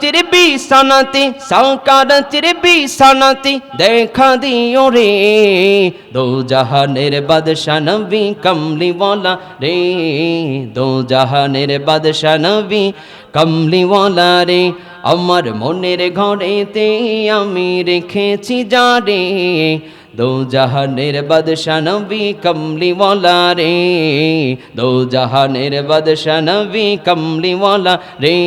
তেরে বিছানাতে সরকার তেরে বিছানাতে দেখা দিও রে দো জাহানের বাদশা নবী কমলিওয়ালা রে দো জাহানের বাদশা নবী কমলিওয়ালা রে আমার মনের ঘরেতে আমি রেখেছি যা রে দো জাহানের বাদশা নবী কমলিওয়ালা রে। দো জাহানের বাদশা নবী কমলিওয়ালা রে।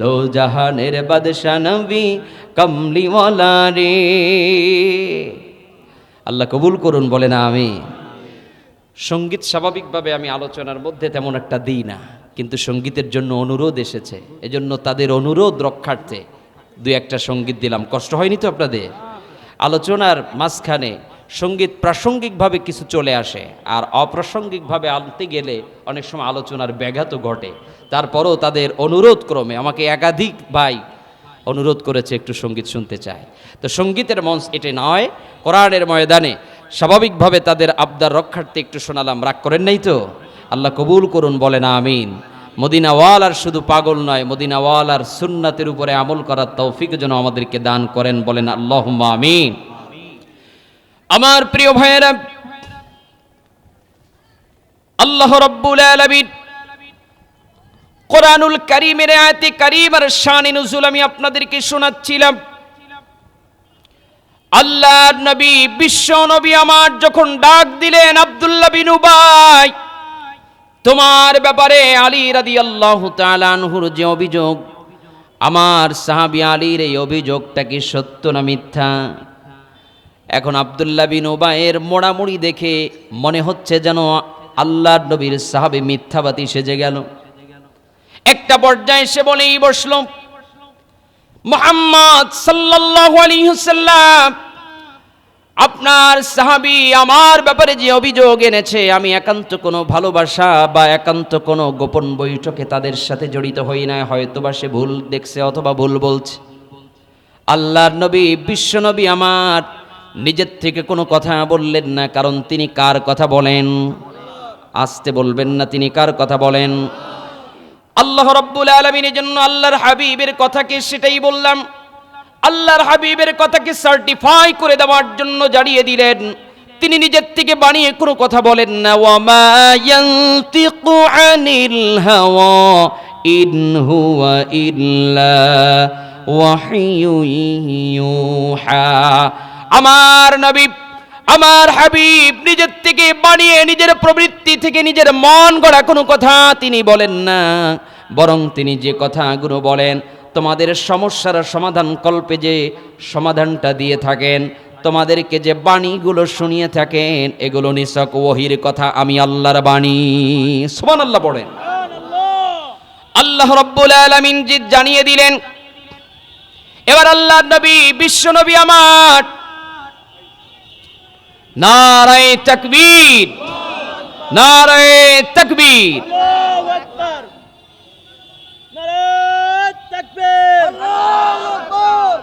দো জাহানের বাদশা নবী কমলিওয়ালা রে। আল্লাহ কবুল করুন বলে না আমি সংগীত স্বাভাবিকভাবে আমি আলোচনার মধ্যে তেমন একটা দিই না, কিন্তু সঙ্গীতের জন্য অনুরোধ এসেছে। এজন্য তাদের অনুরোধ রক্ষার্থে দুই একটা সংগীত দিলাম। কষ্ট হয়নি তো আপনাদের? আলোচনার মাঝখানে সংগীত প্রাসঙ্গিকভাবে কিছু চলে আসে, আর অপ্রাসঙ্গিকভাবে আনতে গেলে অনেক সময় আলোচনার ব্যাঘাত ঘটে। তারপরও তাদের অনুরোধ ক্রমে, আমাকে একাধিক ভাই অনুরোধ করেছে একটু সংগীত শুনতে চায়। তো সঙ্গীতের মঞ্চ এটি নয়, কোরআনের ময়দানে স্বাভাবিকভাবে তাদের আবদার রক্ষার্থে একটু শোনালাম। রাগ করেন নাই তো? আল্লাহ কবুল করুন, বলেন আমিন। মদিনাওয়ালার শুধু পাগল নয়, মদিনাওয়ালার সুন্নাতের উপরে আমল করার তৌফিক যেন আমাদেরকে দান করেন, বলেন আল্লাহ আমিন। আমার প্রিয় ভাইয়েরা, আল্লাহ রব্বুল আলামিন কোরআনুল করিমের আয়াতে করিম আর শানে নজুল আমি আপনাদেরকে শোনাচ্ছিলাম। আল্লাহ নবী, বিশ্ব নবী আমার যখন ডাক দিলেন আব্দুল্লাহ বিন উবাই তোমার ব্যাপারে আলী রাদি আল্লাহ তালানহুর যে অভিযোগ, আমার সাহাবি আলীর এই অভিযোগটা কি সত্য না মিথ্যা? এখন আবদুল্লাহ বিন ওবায়ের মোড়ামুড়ি দেখে মনে হচ্ছে যেন আল্লাহ নবীর সাহাবি মিথ্যাবাদী সেজে গেল। একটা পর্যায়ে সে বলেই বসল, মোহাম্মদ সাল্লাল্লাহু আলাইহি ওয়াসাল্লাম আপনার সাহাবী আমার ব্যাপারে যে অভিযোগ এনেছে, আমি একান্ত কোনো ভালোবাসা বা একান্ত কোনো গোপন বৈঠকে তাদের সাথে জড়িত হই না হয়তো বা সে ভুল দেখছে অথবা ভুল বলছে। আল্লাহর নবী, বিশ্ব নবী আমার নিজের থেকে কোনো কথা বললেন না, কারণ তিনি কার কথা বলেন? আসতে বলবেন না, তিনি কার কথা বলেন? আল্লাহ রব্বুল আলমিনের জন্য আল্লাহর হাবিবের কথাকে সেটাই বললাম। আল্লাহর হাবিবের কথাকে সার্টিফাই করে দেওয়ার জন্য জানিয়ে দিলেন। তিনি নিজের থেকে বানিয়ে কোনো কথা বলেন না। ওয়ামা হাওয়া, ইন হুয়া ইল্লা ওয়াহিয়ু ইউহা। আমার নবী, আমার হাবিব নিজের থেকে বানিয়ে নিজের প্রবৃত্তি থেকে নিজের মন গড়া কোনো কথা তিনি বলেন না। বরং তিনি যে কথাগুলো বলেন তোমাদের সমস্যার সমাধান কল্পে যে সমাধানটা দিয়ে থাকেন, তোমাদেরকে যে বাণীগুলো শুনিয়ে থাকেন, এগুলো নিছক ওহির কথা আমি আল্লাহর বাণী। সোমান আল্লাহ পড়েন। আল্লাহ রব্বুল আলমিন জি জানিয়ে দিলেন, এবার আল্লাহ নবী, বিশ্ব নবী আমার, নারায় তকবীর নারায় তকবীর। তাকবীর আল্লাহু আকবার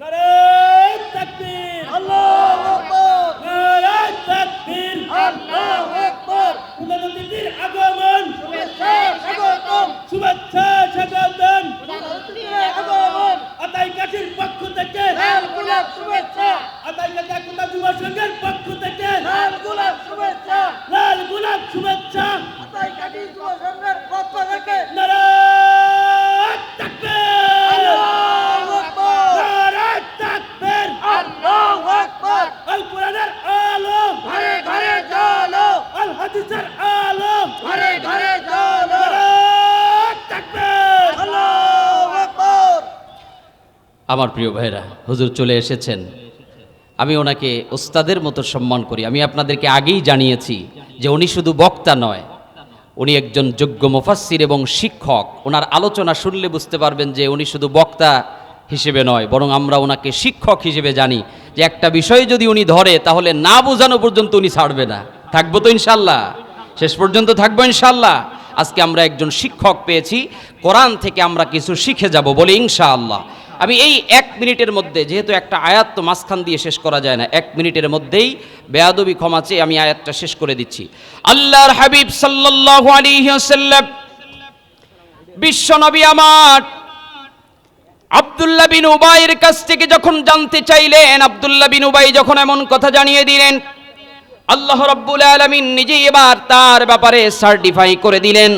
নারায়ে তাকবীর আল্লাহু আকবার নারায়ে তাকবীর আল্লাহু আকবার নবীর আগমন শুভেচ্ছা স্বাগতম শুভেচ্ছা স্বাগতম আগমন আতাই কাঠির পক্ষ থেকে লাল গোলাপ শুভেচ্ছা আতাই কাটা কুটা যুব সংঘের পক্ষ থেকে লাল গোলাপ শুভেচ্ছা লাল গোলাপ শুভেচ্ছা আতাই কাঠি যুব সংঘের পক্ষ থেকে নারায়ে তাকবীর আল্লাহু আকবার নারায়ে তাকবীর আল্লাহু আকবার আল কোরআনের আলো ঘরে ঘরে জ্বলো আল হাদিসের আলো ঘরে ঘরে জ্বলো নারায়ে তাকবীর আল্লাহু আকবার আমার প্রিয় ভাইরা হুজুর চলে এসেছেন। আমি ওনাকে ওস্তাদের মতো সম্মান করি। আমি আপনাদেরকে আগেই জানিয়েছি যে উনি শুধু বক্তা নয়, উনি একজন যোগ্য মুফাসসির এবং শিক্ষক। ওনার আলোচনা শুনলে বুঝতে পারবেন যে উনি শুধু বক্তা হিসেবে নয়, বরং আমরা ওনাকে শিক্ষক হিসেবে জানি। যে একটা বিষয় যদি উনি ধরে, তাহলে না বোঝানো পর্যন্ত উনি ছাড়বে না। থাকব তো ইনশাল্লাহ শেষ পর্যন্ত থাকব ইনশাল্লাহ আজকে আমরা একজন শিক্ষক পেয়েছি। কোরআন থেকে আমরা কিছু শিখে যাব বলে ইনশাআল্লাহ। আমি এই এক মিনিটের মধ্যে, যেহেতু একটা আয়াত তো মাঝখান দিয়ে শেষ করা যায় না, এক মিনিটের মধ্যেই বেয়াদবি ক্ষমা চেয়ে আমি আয়াতটা শেষ করে দিচ্ছি। আল্লাহর হাবিব সাল্লাল্লাহু আলাইহি ওয়াসাল্লাম, বিশ্ব নবী আমার, আব্দুল্লাহ বিন উবাইয়ের কাছ থেকে যখন জানতে চাইলেন, আব্দুল্লাহ বিন উবাই যখন এমন কথা জানিয়ে দিলেন, আল্লাহ রাব্বুল আলামিন নিজেই এবার তার ব্যাপারে সার্টিফাই করে দিলেন,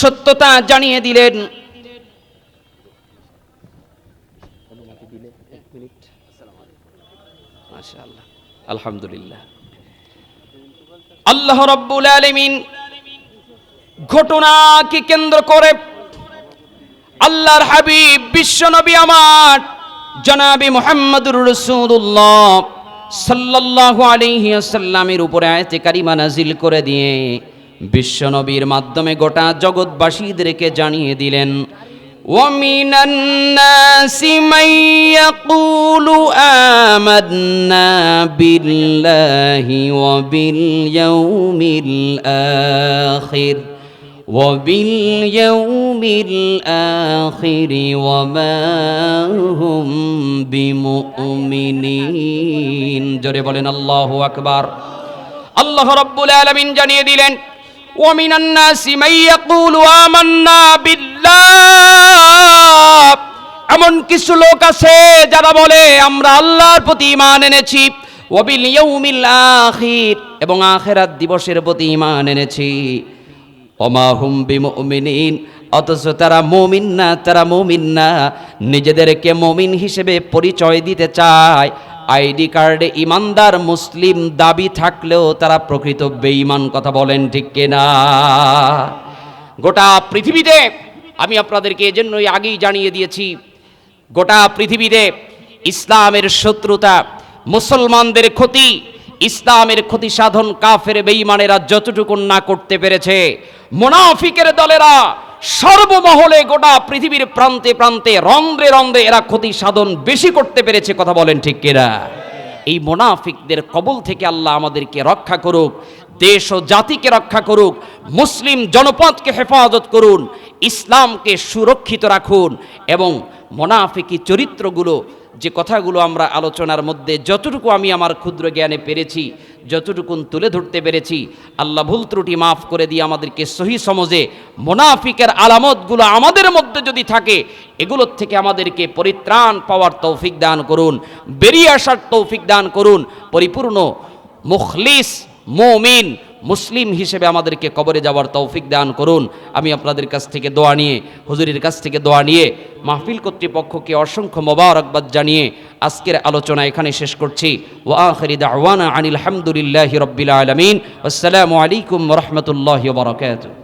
সত্যতা জানিয়ে দিলেন। মাশাআল্লাহ। আলহামদুলিল্লাহ। আল্লাহ রাব্বুল আলামিন কেন্দ্র করে আল্লাহর হাবিব আমার জনাবি মোহাম্মদুর সাল্লাল্লাহু আলাইহি ওয়াসাল্লামের উপরে আয়াতে কারিমা নাজিল করে দিয়ে বিশ্বনবীর মাধ্যমে গোটা জগৎবাসীদেরকে জানিয়ে দিলেন ومن الناس من يقول آمنا بالله وباليوم الآخر وباليوم الآخر وما هم بمؤمنين. جربوا لنا الله أكبر. الله رب العالمين جنيه لن ومن الناس من يقول آمنا بالله এমন কিছু লোক আছে যারা বলে আমরা আল্লাহর প্রতি ঈমান এনেছি ওয়াবিল ইয়াউমিল আখির এবং আখিরাত দিবসের প্রতি ঈমান এনেছি অমাহুম বিমুমিনিন অথচ তারা মমিন না তারা মমিন না নিজেদেরকে মমিন হিসেবে পরিচয় দিতে চায় আইডি কার্ডে ইমানদার মুসলিম দাবি থাকলেও তারা প্রকৃত বেঈমান কথা বলেন ঠিক কিনা? গোটা পৃথিবীতে, আমি আপনাদেরকে এজন্যই আগেই জানিয়ে দিয়েছি, গোটা পৃথিবীতে ইসলামের শত্রুতা, মুসলমানদের ক্ষতি, ইসলামের ক্ষতি সাধন কাফের বেঈমানেরা যতটুকু না করতে পেরেছে, মোনাফিকের দলেরা সর্বমহলে গোটা পৃথিবীর প্রান্তে প্রান্তে, রন্ধ্রে রন্ধ্রে এরা ক্ষতি সাধন বেশি করতে পেরেছে, কথা বলেন ঠিক কিনা? এই মোনাফিকদের কবল থেকে আল্লাহ আমাদেরকে রক্ষা করুক, দেশ ও জাতিকে রক্ষা করুক, মুসলিম জনপদকে হেফাজত করুন, ইসলামকে সুরক্ষিত রাখুন এবং মোনাফিকি চরিত্রগুলো যে কথাগুলো আমরা আলোচনার মধ্যে যতটুকু আমি আমার ক্ষুদ্র জ্ঞানে পেরেছি, যতটুকুন তুলে ধরতে পেরেছি, আল্লাহ ভুল ত্রুটি মাফ করে দিয়ে আমাদেরকে সহি সমজে মোনাফিকের আলামতগুলো আমাদের মধ্যে যদি থাকে, এগুলোর থেকে আমাদেরকে পরিত্রাণ পাওয়ার তৌফিক দান করুন, বেরিয়ে আসার তৌফিক দান করুন, পরিপূর্ণ মুখলিস মুমিন মুসলিম হিসেবে আমাদেরকে কবরে যাওয়ার তৌফিক দান করুন। আমি আপনাদের কাছ থেকে দোয়া নিয়ে, হুজুরের কাছ থেকে দোয়া নিয়ে, মাহফিল কর্তৃপক্ষকে অসংখ্য মোবারকবাদ জানিয়ে আজকের আলোচনা এখানে শেষ করছি। ওয়া আখিরি দাওয়ানা আনিল হামদুলিল্লাহ রাব্বিল আলামিন। আসসালামু আলাইকুম রহমতুল্লাহ বরকাত